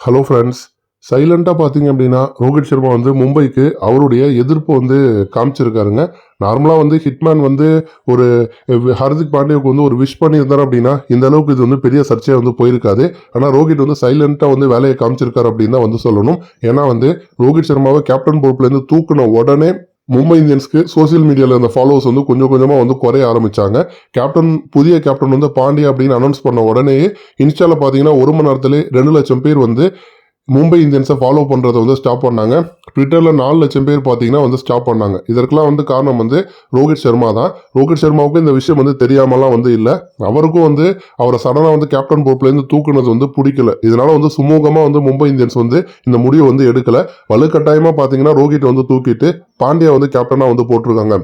Hello friends சைலண்டாக பார்த்தீங்க அப்படின்னா ரோஹித் சர்மா வந்து மும்பைக்கு அவருடைய எதிர்ப்பு வந்து காமிச்சிருக்காருங்க. நார்மலாக வந்து ஹிட்மேன் வந்து ஒரு ஹர்திக் பாண்டியாவுக்கு வந்து ஒரு விஷ் பண்ணியிருந்தார் அப்படின்னா இந்த அளவுக்கு இது வந்து பெரிய சர்ச்சையாக வந்து போயிருக்காது. ஆனால் ரோஹித் வந்து சைலண்ட்டாக வந்து வேலையை காமிச்சிருக்காரு அப்படின்னு தான் வந்து சொல்லணும். ஏன்னா வந்து ரோஹித் சர்மாவை கேப்டன் பொறுப்புலேருந்து தூக்குன உடனே மும்பை இந்தியன்ஸ்க்கு சோஷியல் மீடியாவில் அந்த ஃபாலோவர்ஸ் வந்து கொஞ்சம் கொஞ்சமாக வந்து குறைய ஆரம்பித்தாங்க கேப்டன் புதிய கேப்டன் வந்து பாண்டியா அப்படின்னு அனௌன்ஸ் பண்ண உடனேயே இன்ஸ்டாவில் பார்த்தீங்கன்னா ஒரு மணி நேரத்திலே ரெண்டு லட்சம் பேர் வந்து மும்பை இந்தியன்ஸை ஃபாலோ பண்ணுறதை வந்து ஸ்டாப் பண்ணாங்க. ட்விட்டரில் நாலு லட்சம் பேர் பார்த்தீங்கன்னா வந்து ஸ்டாப் பண்ணாங்க. இதற்கெல்லாம் வந்து காரணம் வந்து ரோஹித் சர்மா தான். ரோஹித் சர்மாவுக்கு இந்த விஷயம் வந்து தெரியாமலாம் வந்து இல்லை. அவருக்கும் வந்து அவரை சடனாக வந்து கேப்டன் போர்ட்லேருந்து தூக்குனது வந்து பிடிக்கல. இதனால வந்து சுமூகமாக வந்து மும்பை இந்தியன்ஸ் வந்து இந்த முடிவை வந்து எடுக்கலை. வலுக்கட்டாயமாக பார்த்தீங்கன்னா ரோஹித் வந்து தூக்கிட்டு பாண்டியா வந்து கேப்டனாக வந்து போட்டிருக்காங்க.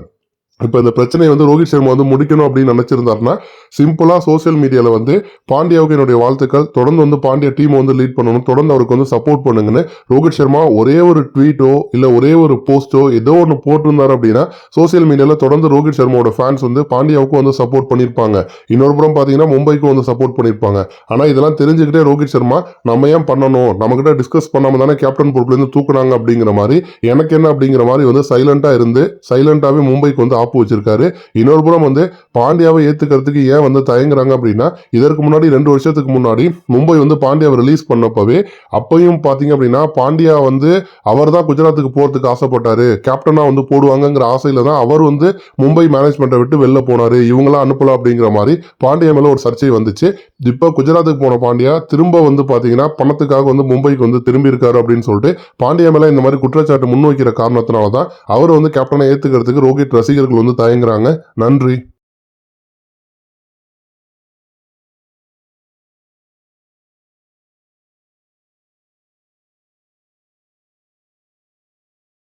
இப்போ இந்த பிரச்சனையை வந்து ரோஹித் சர்மா வந்து முடிக்கணும் அப்படின்னு நினச்சிருந்தாருன்னா சிம்பிளாக சோஷியல் மீடியாவில் வந்து பாண்டியாவுக்கு என்னுடைய வாழ்த்துக்கள். தொடர்ந்து வந்து பாண்டியா டீமை வந்து லீட் பண்ணணும். தொடர்ந்து அவருக்கு வந்து சப்போர்ட் பண்ணுங்கன்னு ரோஹித் சர்மா ஒரே ஒரு ட்வீட்டோ இல்லை ஒரே ஒரு போஸ்ட்டோ ஏதோ ஒன்று போட்டிருந்தார் அப்படின்னா சோஷியல் மீடியாவில் தொடர்ந்து ரோஹித் சர்மாவோட ஃபேன்ஸ் வந்து பாண்டியாவுக்கும் வந்து சப்போர்ட் பண்ணியிருப்பாங்க இன்னொரு புறம் பார்த்தீங்கன்னா மும்பைக்கும் வந்து சப்போர்ட் பண்ணியிருப்பாங்க ஆனால் இதெல்லாம் தெரிஞ்சுக்கிட்டே ரோஹித் சர்மா நம்ம ஏன் பண்ணணும்? நம்மகிட்ட டிஸ்கஸ் பண்ணாமல் தானே கேப்டன் பொறுப்புலேருந்து தூக்குனாங்க அப்படிங்கிற மாதிரி எனக்கு என்ன? அப்படிங்கிற மாதிரி வந்து சைலண்டாக இருந்து சைலண்டாகவே மும்பைக்கு வந்து காப்பு வச்சிருக்காரு. இன்னொரு புறம் வந்து பாண்டியாவை ஏத்துக்கிறதுக்கு ஏன் வந்து தயங்குறாங்க அப்படின்னா இதற்கு முன்னாடி ரெண்டு வருஷத்துக்கு முன்னாடி மும்பை வந்து பாண்டியாவை ரிலீஸ் பண்ணப்பவே அப்பையும் பார்த்தீங்க அப்படின்னா பாண்டியா வந்து அவர் தான் குஜராத்துக்கு போகிறதுக்கு ஆசைப்பட்டாரு. கேப்டனாக வந்து போடுவாங்கங்கிற ஆசையில தான் அவர் வந்து மும்பை மேனேஜ்மெண்ட்டை விட்டு வெளில போனாரு. இவங்களாம் அனுப்பலாம் அப்படிங்கிற மாதிரி பாண்டியா மேலே ஒரு சர்ச்சை வந்துச்சு. இப்போ குஜராத்துக்கு போன பாண்டியா திரும்ப வந்து பார்த்தீங்கன்னா பணத்துக்காக வந்து மும்பைக்கு வந்து திரும்பி இருக்காரு அப்படின்னு சொல்லிட்டு பாண்டியா மேலே இந்த மாதிரி குற்றச்சாட்டு முன்வைக்கிற காரணத்தினால தான் அவர் வந்து கேப்டனை ஏற்றுக்கிறதுக்கு ரோஹித் ரசிகர்கள் வந்து தயங்குறாங்க. நன்றி.